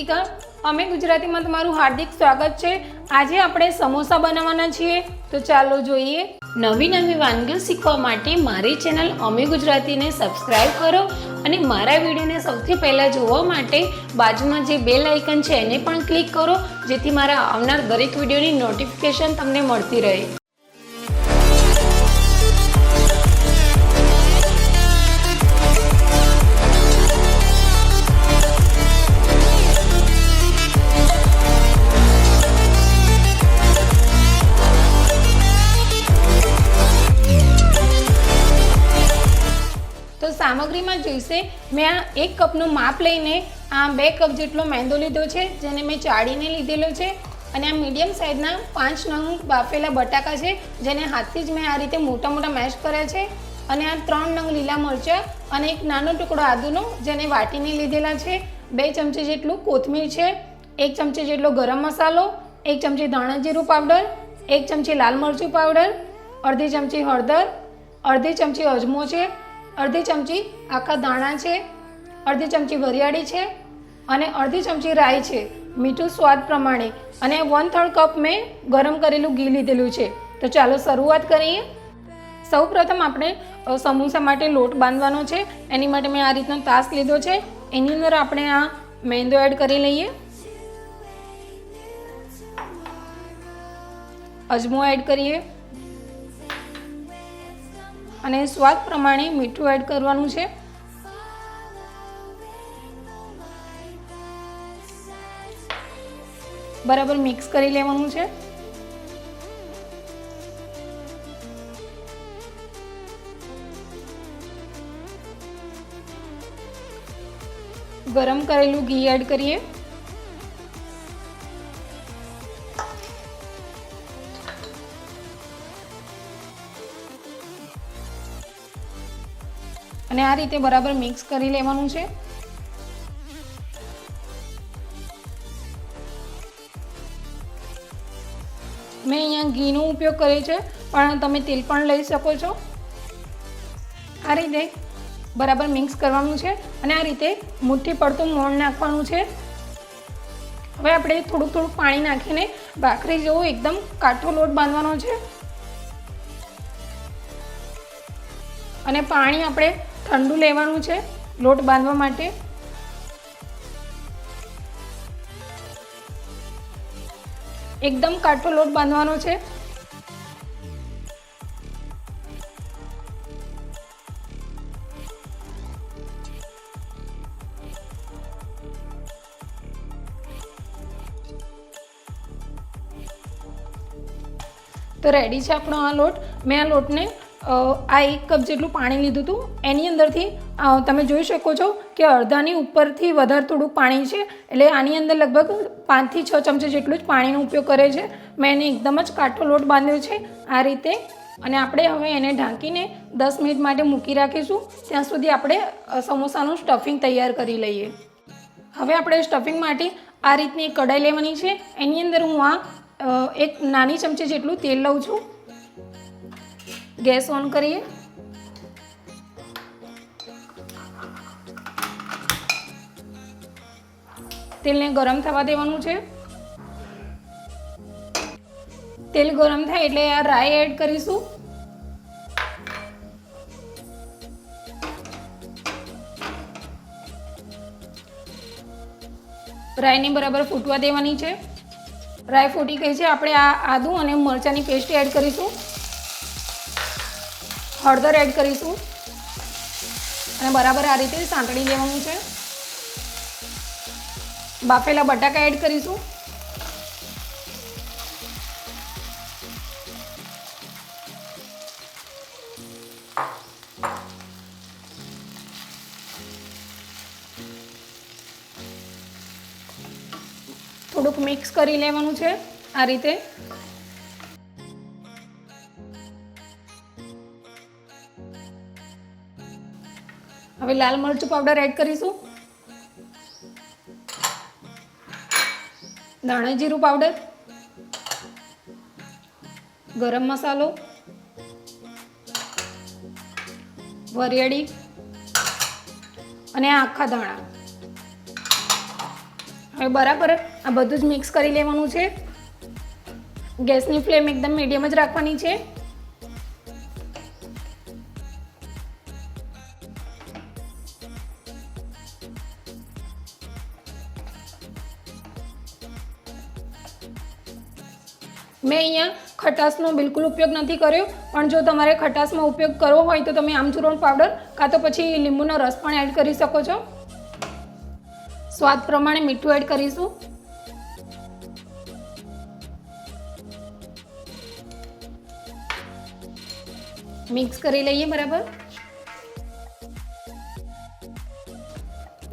દીપિકા અમે ગુજરાતીમાં તમારું હાર્દિક સ્વાગત છે. આજે આપણે સમોસા બનાવવાના છીએ. તો ચાલો જોઈએ. નવી નવી વાનગીઓ શીખવા માટે મારી ચેનલ અમે ગુજરાતીને સબસ્ક્રાઇબ કરો અને મારા વિડીયોને સૌથી પહેલાં જોવા માટે બાજુમાં જે બેલ આઇકન છે એને પણ ક્લિક કરો, જેથી મારા આવનાર દરેક વિડીયોની નોટિફિકેશન તમને મળતી રહે. જોઈશે મેં આ એક કપનું માપ લઈને આ બે કપ જેટલો મેંદો લીધો છે, જેને મેં ચાળીને લીધેલો છે. અને આ મીડિયમ સાઇઝના પાંચ નંગ બાફેલા બટાકા છે, જેને હાથથી જ મેં આ રીતે મોટા મોટા મેશ કર્યા છે. અને આ ત્રણ નંગ લીલા મરચાં અને એક નાનો ટુકડો આદુનો, જેને વાટીને લીધેલા છે. બે ચમચી જેટલું કોથમીર છે, એક ચમચી જેટલો ગરમ મસાલો, એક ચમચી ધાણા જીરું પાવડર, એક ચમચી લાલ મરચું પાવડર, અડધી ચમચી હળદર, અડધી ચમચી અજમો છે અડધી ચમચી આખા દાણા છે, અડધી ચમચી વરિયાળી છે અને અડધી ચમચી રાઈ છે. મીઠું સ્વાદ પ્રમાણે અને વન થર્ડ કપ મેં ગરમ કરેલું ઘી લીધેલું છે. તો ચાલો શરૂઆત કરીએ. સૌ પ્રથમ આપણે સમોસા માટે લોટ બાંધવાનો છે. એની માટે મેં આ રીતનો તાસ લીધો છે. એની અંદર આપણે આ મેંદો એડ કરી લઈએ. અજમો એડ કરીએ. અને સ્વાદ પ્રમાણે મીઠું એડ કરવાનું છે. બરાબર મિક્સ કરી લેવાનું છે. ગરમ કરેલું ઘી એડ કરીએ. અને આ રીતે બરાબર મિક્સ કરી લેવાનું છે. મેં અહીંયા ઘીનો ઉપયોગ કર્યો છે, પણ તમે તેલ પણ લઈ શકો છો. આ રીતે બરાબર મિક્સ કરવાનું છે અને આ રીતે મુઠ્ઠી પડતું મોણ નાખવાનું છે. હવે આપણે થોડું થોડું પાણી નાખીને ભાખરી જેવો એકદમ કાઠો લોટ બાંધવાનો છે. અને પાણી આપણે ઠંડુ લેવાનું છે લોટ બાંધવા માટે. એકદમ કાઠો લોટ બાંધવાનો છે. તો રેડી છે આપણો આ લોટ. મેં આ લોટને આ એક કપ જેટલું પાણી લીધું હતું. એની અંદરથી તમે જોઈ શકો છો કે અડધાની ઉપરથી વધારે થોડુંક પાણી છે. એટલે આની અંદર લગભગ પાંચથી છ ચમચી જેટલું જ પાણીનો ઉપયોગ કરે છે. મેં એને એકદમ જ કાઠો લોટ બાંધ્યો છે આ રીતે. અને આપણે હવે એને ઢાંકીને દસ મિનિટ માટે મૂકી રાખીશું. ત્યાં સુધી આપણે સમોસાનું સ્ટફિંગ તૈયાર કરી લઈએ. હવે આપણે સ્ટફિંગ માટે આ રીતની એક કઢાઈ લેવાની છે. એની અંદર હું આ એક નાની ચમચી જેટલું તેલ લઉં છું. ગેસ ઓન કરીએ. તેલને ગરમ થવા દેવાનું છે. તેલ ગરમ થાય એટલે આ રાઈ એડ કરીશું. રાઈને બરાબર ફૂટવા દેવાની છે. રાઈ ફૂટી ગઈ છે, આપણે આ આદું અને મરચાંની પેસ્ટ એડ કરીશું. હળદર એડ કરીશું. અને બરાબર આ રીતે સાંતળી લેવાનું છે. બાફેલા બટાકા એડ કરીશું. થોડુંક મિક્સ કરી લેવાનું છે આ રીતે. હવે લાલ મરચું પાવડર એડ કરીશું. ધાણા જીરું પાવડર ગરમ મસાલો. વરિયાળી. અને આખા ધાણા હવે બરાબર આ બધું જ મિક્સ કરી લેવાનું છે. ગેસની ફ્લેમ એકદમ મીડિયમ જ રાખવાની છે. મેં અહીંયા ખટાશનો બિલકુલ ઉપયોગ નથી કર્યો, પણ જો તમારે ખટાશમાં ઉપયોગ કરવો હોય તો તમે આમચૂરણ પાવડર કાં તો પછી લીંબુનો રસ પણ એડ કરી શકો છો. સ્વાદ પ્રમાણે મીઠું એડ કરીશું. મિક્સ કરી લઈએ બરાબર.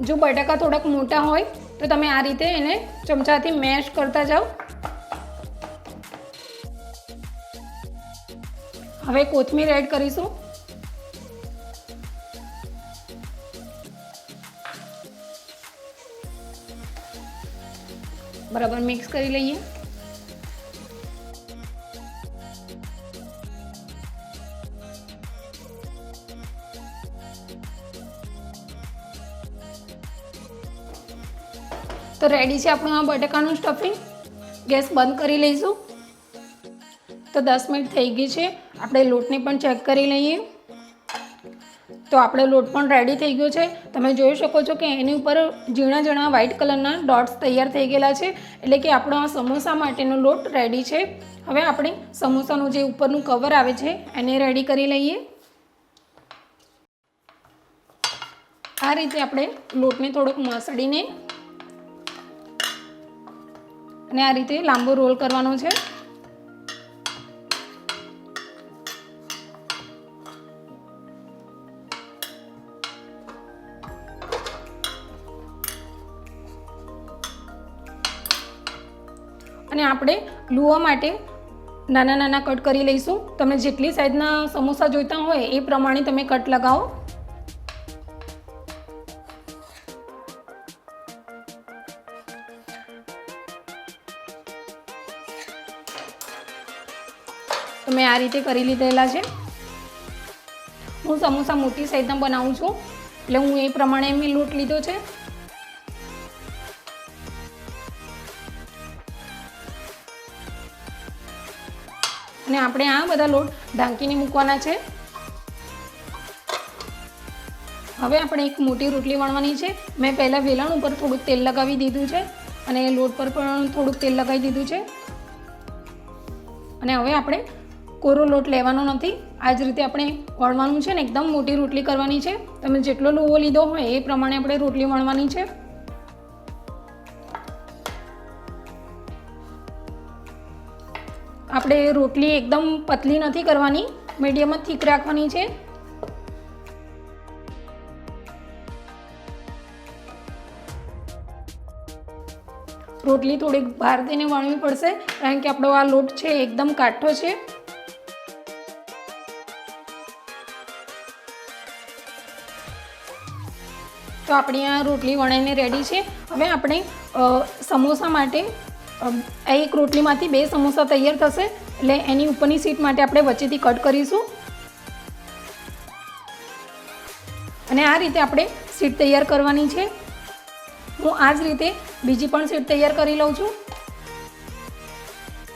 જો બટાકા થોડાક મોટા હોય, તો તમે આ રીતે એને ચમચાથી મેશ કરતા જાઓ. હવે કોથમીર એડ કરીશું. બરાબર મિક્સ કરી લઈએ. તો રેડી છે આપણું આ બટેકાનું સ્ટફિંગ ગેસ બંધ કરી લઈશું. તો દસ મિનિટ થઈ ગઈ છે. આપણે લોટને પણ ચેક કરી લઈએ. તો આપણો લોટ પણ રેડી થઈ ગયો છે. તમે જોઈ શકો છો કે એની ઉપર ઝીણા ઝીણા વ્હાઇટ કલરના ડોટ્સ તૈયાર થઈ ગયેલા છે. એટલે કે આપણો આ સમોસા માટેનો લોટ રેડી છે. હવે આપણે સમોસાનું જે ઉપરનું કવર આવે છે, એને રેડી કરી લઈએ. આ રીતે આપણે લોટને થોડોક મસળીને અને આ રીતે લાંબો રોલ કરવાનો છે. આપણે લુઓ માટે નાના નાના કટ કરી લઈશું. તમે જેટલી સાઈઝના સમોસા જોઈતા હોય એ પ્રમાણે તમે કટ લગાવો. તો મેં આ રીતે કરી લીધેલા છે. હું સમોસા મોટી સાઈઝના બનાવું છું. એટલે હું એ પ્રમાણે મેં લોટ લીધો છે. અને આપણે આ બધા લોટ ઢાંકીને મૂકવાના છે. હવે આપણે એક મોટી રોટલી વણવાની છે. મેં પહેલાં વેલણ ઉપર થોડુંક તેલ લગાવી દીધું છે અને લોટ પર પણ થોડુંક તેલ લગાવી દીધું છે. અને હવે આપણે કોરો લોટ લેવાનો નથી. આ જ રીતે આપણે વણવાનું છે ને એકદમ મોટી રોટલી કરવાની છે. તમે જેટલો લોવો લીધો હોય એ પ્રમાણે આપણે રોટલી વણવાની છે. આપણે રોટલી એકદમ પતલી નથી કરવાની મીડિયમ જ થીક રાખવાની છે. રોટલી થોડીક બહાર દઈને વણવી પડશે, કારણ કે આપણો આ લોટ છે એકદમ કાઠો છે. તો આપણી આ રોટલી વણાઈને રેડી છે. હવે આપણે સમોસા માટે એક રોટલીમાંથી બે સમોસા તૈયાર થશે, એટલે એની ઉપરની સીટ માટે આપણે વચ્ચેથી કટ કરીશું. અને આ રીતે આપણે સીટ તૈયાર કરવાની છે. હું આ જ રીતે બીજી પણ સીટ તૈયાર કરી લઉં છું.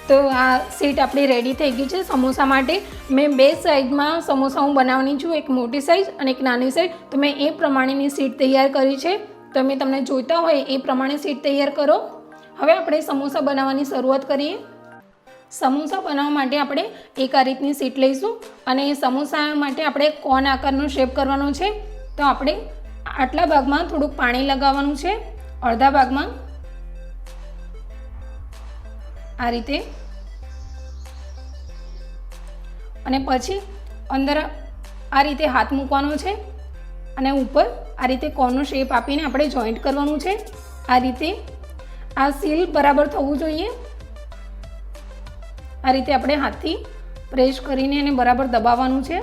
તો આ સીટ આપણી રેડી થઈ ગઈ છે સમોસા માટે. મેં બે સાઈઝમાં સમોસા હું બનાવવાની છું, એક મોટી સાઈઝ અને એક નાની સાઈઝ. તો મેં એ પ્રમાણેની સીટ તૈયાર કરી છે. તમે તમને જોઈતા હોય એ પ્રમાણે સીટ તૈયાર કરો. હવે આપણે સમોસા બનાવવાની શરૂઆત કરીએ. સમોસા બનાવવા માટે આપણે એક આ રીતની સીટ લઈશું અને સમોસા માટે આપણે કોન આકારનો શેપ કરવાનો છે. તો આપણે આટલા ભાગમાં થોડુંક પાણી લગાવવાનું છે. અડધા ભાગમાં આ રીતે. અને પછી અંદર આ રીતે હાથ મૂકવાનો છે અને ઉપર આ રીતે કોનનો શેપ આપીને આપણે જોઈન્ટ કરવાનું છે. આ રીતે આ સીલ બરાબર થવું જોઈએ. આ રીતે આપણે હાથથી પ્રેસ કરીને એને બરાબર દબાવવાનું છે.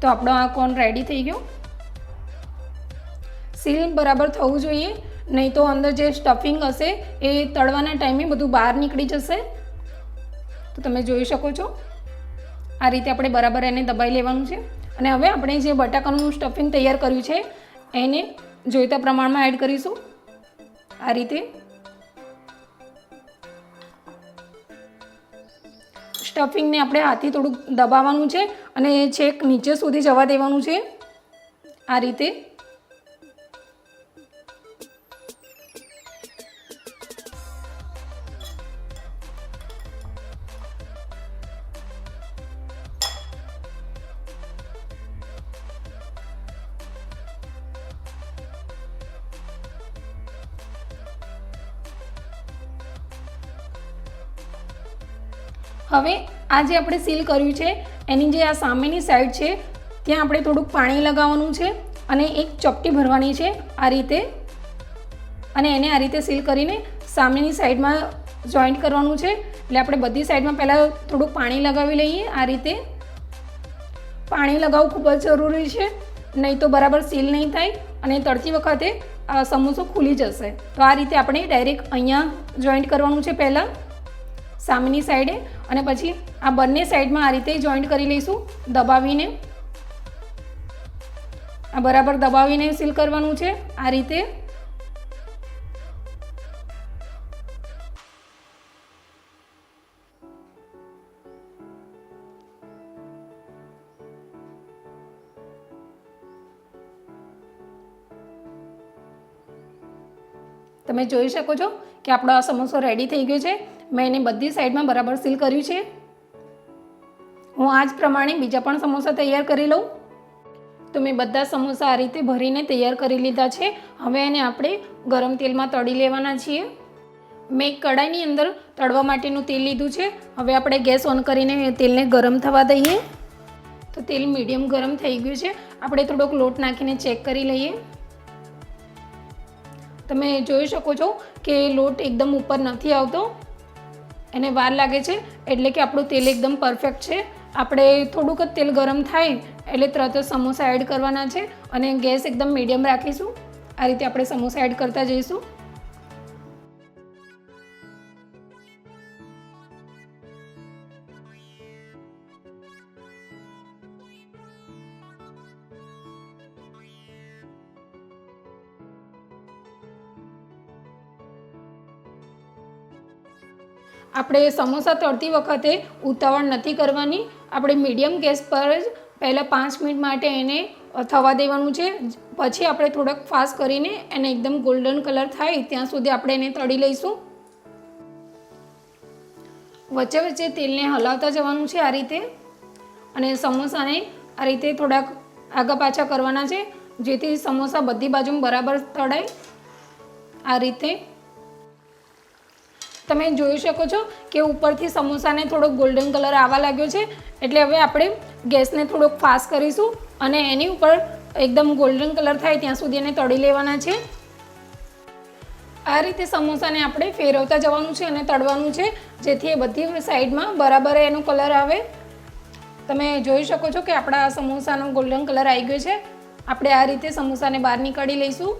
તો આપણો આ કોન રેડી થઈ ગયો. સીલ બરાબર થવું જોઈએ, નહીં તો અંદર જે સ્ટફિંગ હશે, એ તળવાના ટાઈમે બધું બહાર નીકળી જશે. તો તમે જોઈ શકો છો. આ રીતે આપણે બરાબર એને દબાઈ લેવાનું છે. અને હવે આપણે જે બટાકાનું સ્ટફિંગ તૈયાર કર્યું છે એને જોઈતા પ્રમાણમાં એડ કરીશું. આ રીતે. સ્ટફિંગને આપણે હાથથી થોડુંક દબાવવાનું છે અને છેક નીચે સુધી જવા દેવાનું છે. આ રીતે. હવે આ જે આપણે સીલ કર્યું છે, એની જે આ સામેની સાઈડ છે, ત્યાં આપણે થોડુંક પાણી લગાવવાનું છે અને એક ચપટી ભરવાની છે આ રીતે. અને એને આ રીતે સીલ કરીને સામેની સાઈડમાં જોઈન્ટ કરવાનું છે. એટલે આપણે બધી સાઈડમાં પહેલાં થોડુંક પાણી લગાવી લઈએ આ રીતે. પાણી લગાવવું ખૂબ જ જરૂરી છે, નહીં તો બરાબર સીલ નહીં થાય અને તળતી વખતે સમોસો ખુલી જશે. તો આ રીતે આપણે ડાયરેક્ટ અહીંયા જોઈન્ટ કરવાનું છે પહેલાં. સામેની સાઈડે અને પછી આ બંને સાઈડમાં આ રીતે જોઈન્ટ કરી લઈશું દબાવીને. આ બરાબર દબાવીને સીલ કરવાનું છે. આ રીતે. તમે જોઈ શકો છો કે આપણો આ સમોસો રેડી થઈ ગયો છે. મેં એને બધી સાઈડમાં બરાબર સીલ કર્યું છે. હું આ જ પ્રમાણે બીજા પણ સમોસા તૈયાર કરી લઉં. તો મેં બધા સમોસા આ રીતે ભરીને તૈયાર કરી લીધા છે. હવે એને આપણે ગરમ તેલમાં તળી લેવાના છીએ. મેં કડાઈની અંદર તળવા માટેનું તેલ લીધું છે. હવે આપણે ગેસ ઓન કરીને તેલને ગરમ થવા દઈએ. તો તેલ મીડિયમ ગરમ થઈ ગયું છે. આપણે થોડોક લોટ નાખીને ચેક કરી લઈએ. તમે જોઈ શકો છો કે લોટ એકદમ ઉપર નથી આવતો. એને વાર લાગે છે, એટલે કે આપણું તેલ એકદમ પરફેક્ટ છે. આપણે થોડુંક જ તેલ ગરમ થાય, એટલે તરત જ સમોસા એડ કરવાના છે. અને ગેસ એકદમ મીડિયમ રાખીશું. આ રીતે આપણે સમોસા એડ કરતા જઈશું. આપણે સમોસા તળતી વખતે ઉતાવળ નથી કરવાની. આપણે મીડિયમ ગેસ પર જ પહેલાં પાંચ મિનિટ માટે એને થવા દેવાનું છે. પછી આપણે થોડોક ફાસ્ટ કરીને એને એકદમ ગોલ્ડન કલર થાય ત્યાં સુધી આપણે એને તળી લઈશું. વચ્ચે વચ્ચે તેલને હલાવતા જવાનું છે આ રીતે. અને સમોસાને આ રીતે થોડાક આગા પાછા કરવાના છે. જેથી સમોસા બધી બાજુ બરાબર તળાય. આ રીતે તમે જોઈ શકો છો કે ઉપરથી સમોસાને થોડોક ગોલ્ડન કલર આવવા લાગ્યો છે. એટલે હવે આપણે ગેસને થોડોક ફાસ્ટ કરીશું અને એની ઉપર એકદમ ગોલ્ડન કલર થાય ત્યાં સુધી એને તળી લેવાના છે. આ રીતે સમોસાને આપણે ફેરવતા જવાનું છે અને તળવાનું છે, જેથી એ બધી સાઈડમાં બરાબર એનો કલર આવે. તમે જોઈ શકો છો કે આપણા સમોસાનો ગોલ્ડન કલર આવી ગયો છે. આપણે આ રીતે સમોસાને બહાર નીકાળી લઈશું.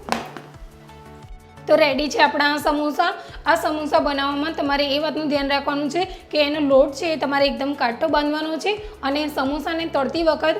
તો રેડી છે આપણા આ સમોસા. આ સમોસા બનાવવામાં તમારે એ વાતનું ધ્યાન રાખવાનું છે કે એનો લોટ છે એ તમારે એકદમ કાટો બાંધવાનો છે અને સમોસાને તળતી વખત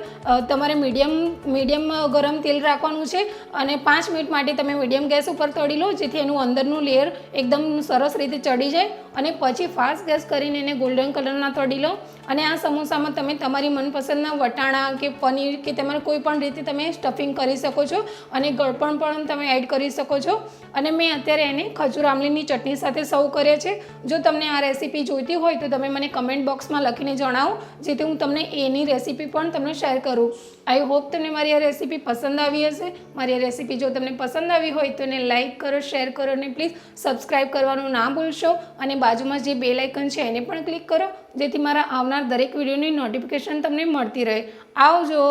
તમારે મીડિયમ મીડિયમ ગરમ તેલ રાખવાનું છે અને પાંચ મિનિટ માટે તમે મીડિયમ ગેસ ઉપર તળી લો, જેથી એનું અંદરનું લેયર એકદમ સરસ રીતે ચડી જાય અને પછી ફાસ્ટ ગેસ કરીને એને ગોલ્ડન કલરના તળી લો. અને આ સમોસામાં તમે તમારી મનપસંદના વટાણા કે પનીર કે તમારે કોઈ પણ રીતે તમે સ્ટફિંગ કરી શકો છો અને ગળપણ પણ તમે એડ કરી શકો છો. અને મેં અત્યારે એને ખજૂર આમલીની ચટણી સાથે સર્વ કરે છે. જો તમને આ રેસીપી જોઈતી હોય તો તમે મને કમેન્ટ બોક્સમાં લખીને જણાવો, જેથી હું તમને એની રેસીપી પણ તમને શેર કરું. આઈ હોપ તમને મારી આ રેસીપી પસંદ આવી હશે. મારી આ રેસીપી જો તમને પસંદ આવી હોય તો એને લાઇક કરો, શેર કરો અને પ્લીઝ સબસ્ક્રાઈબ કરવાનું ના ભૂલશો. અને બાજુમાં જે બે લાઇકન છે એને પણ ક્લિક કરો, જેથી મારા આવનાર દરેક વિડીયોની નોટિફિકેશન તમને મળતી રહે. આવજો!